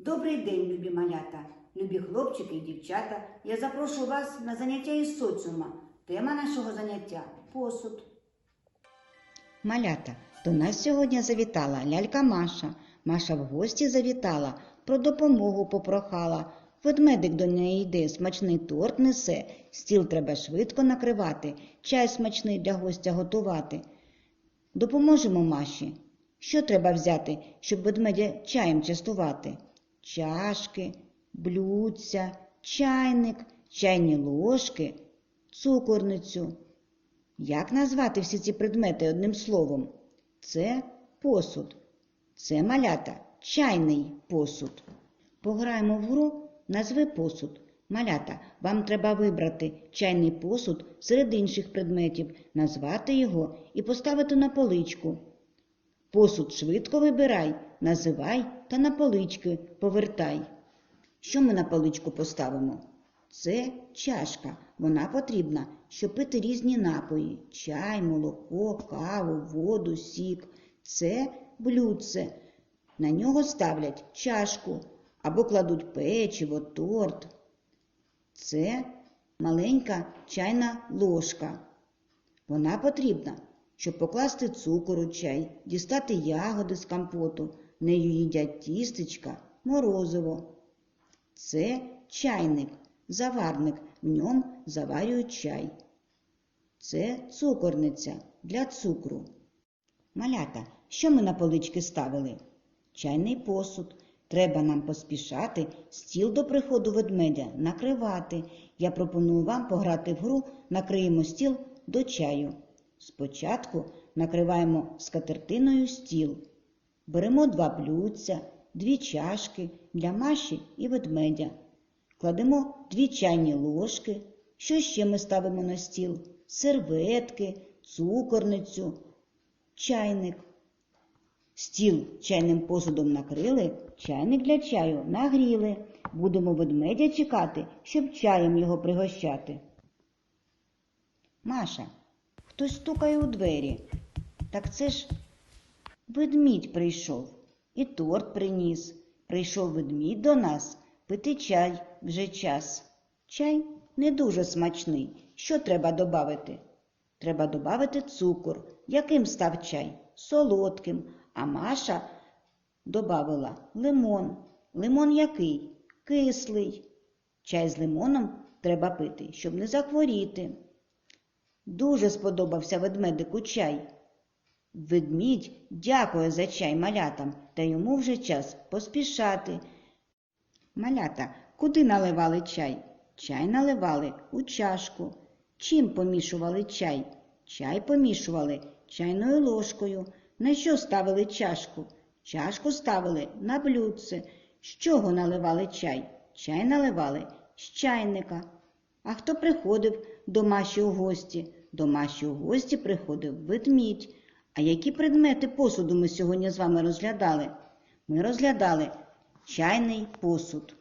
Добрий день, любі малята, любі хлопчики і дівчата. Я запрошую вас на заняття із соціума. Тема нашого заняття посуд. Малята, до нас сьогодні завітала лялька Маша. Маша в гості завітала, про допомогу попрохала. Ведмедик до неї йде, смачний торт несе, стіл треба швидко накривати, чай смачний для гостя готувати. Допоможемо Маші. Що треба взяти, щоб ведмедя чаєм частувати? Чашки, блюдця, чайник, чайні ложки, цукорницю. Як назвати всі ці предмети одним словом? Це посуд. Це малята, чайний посуд. Пограємо в гру назви посуд. Малята, вам треба вибрати чайний посуд серед інших предметів, назвати його і поставити на поличку. Посуд швидко вибирай, називай та на полички повертай. Що ми на поличку поставимо? Це чашка. Вона потрібна, щоб пити різні напої: чай, молоко, каву, воду, сік. Це блюдце. На нього ставлять чашку або кладуть печиво, торт. Це маленька чайна ложка. Вона потрібна, щоб покласти цукор у чай, дістати ягоди з компоту. Нею їдять тістечка, морозиво. Це чайник, заварник, в ньому заварюють чай. Це цукорниця для цукру. Малята, що ми на полички ставили? Чайний посуд. Треба нам поспішати, стіл до приходу ведмедя накривати. Я пропоную вам пограти в гру Накриємо стіл до чаю. Спочатку накриваємо скатертиною стіл. Беремо два блюдця, дві чашки для Маші і ведмедя. Кладемо дві чайні ложки. Що ще ми ставимо на стіл? Серветки, цукорницю, чайник. Стіл чайним посудом накрили, чайник для чаю нагріли. Будемо ведмедя чекати, щоб чаєм його пригощати. Маша, хтось стукає у двері. Так це ж ведмідь прийшов і торт приніс. Прийшов ведмідь до нас пити чай вже час. Чай не дуже смачний. Що треба добавити? Треба добавити цукор. Яким став чай? Солодким. А Маша добавила лимон. Лимон який? Кислий. Чай з лимоном треба пити, щоб не захворіти. Дуже сподобався ведмедику чай. Ведмідь дякує за чай малятам, та йому вже час поспішати. Малята, куди наливали чай? Чай наливали у чашку. Чим помішували чай? Чай помішували чайною ложкою. На що ставили чашку? Чашку ставили на блюдце. З чого наливали чай? Чай наливали з чайника. А хто приходив до Маші у гості? До Маші у гості приходив ведмідь. А які предмети посуду ми сьогодні з вами розглядали? Ми розглядали чайний посуд.